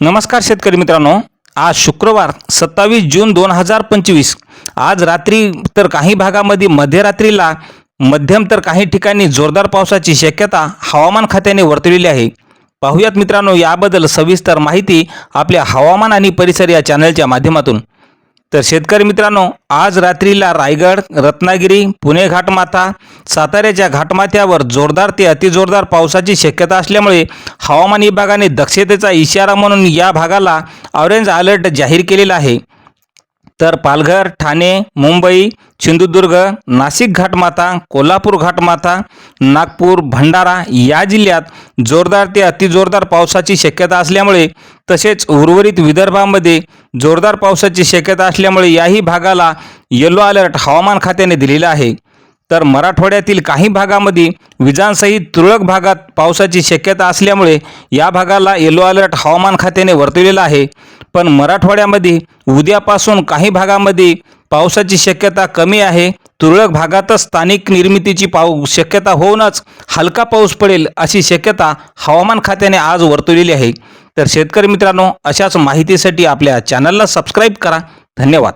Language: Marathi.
नमस्कार शेतकरी मित्रांनो. आज शुक्रवार सत्तावीस जून दोन हजार पंचवीस. आज रात्री तर काही भागामध्ये मध्यरात्रीला मध्यम तर काही ठिकाणी जोरदार पावसाची शक्यता हवामान खात्याने वर्तवलेली आहे. पाहुयात मित्रांनो याबद्दल सविस्तर माहिती आपल्या हवामान आणि परिसर या चॅनलच्या माध्यमातून. तर शेतकरी मित्रांनो आज रात्रीला रायगड रत्नागिरी पुणे घाटमाथा साताऱ्याच्या घाटमाथ्यावर जोरदार ते अतिजोरदार पावसाची शक्यता असल्यामुळे हवामान विभागाने दक्षतेचा इशारा म्हणून या भागाला ऑरेंज अलर्ट जाहीर केलेला आहे. तर पालघर ठाणे मुंबई सिंधुदुर्ग नाशिक घाटमाथा कोल्हापूर घाटमाथा नागपूर भंडारा या जिल्ह्यात जोरदार ते अतिजोरदार पावसाची शक्यता असल्यामुळे तसेच उर्वरित विदर्भामध्ये जोरदार पावसाची शक्यता असल्यामुळे याही भागाला येलो अलर्ट हवामान खात्याने दिलेला आहे. तर मराठवाड्यातील काही भागामध्ये विजांसहित तुरळक भागात पावसाची शक्यता असल्यामुळे या भागाला येलो अलर्ट हवामान खात्याने वर्तवलेला आहे. पण मराठवाड्यामध्ये उद्यापासून काही भागामध्ये पावसाची शक्यता कमी आहे. तुरळक भागातच स्थानिक निर्मितीची पाऊ शक्यता होऊनच हलका पाऊस पडेल अशी शक्यता हवामान खात्याने आज वर्तवलेली आहे. तर शेतकरी मित्रांनो अशाच माहितीसाठी आपल्या चॅनलला सबस्क्राईब करा. धन्यवाद.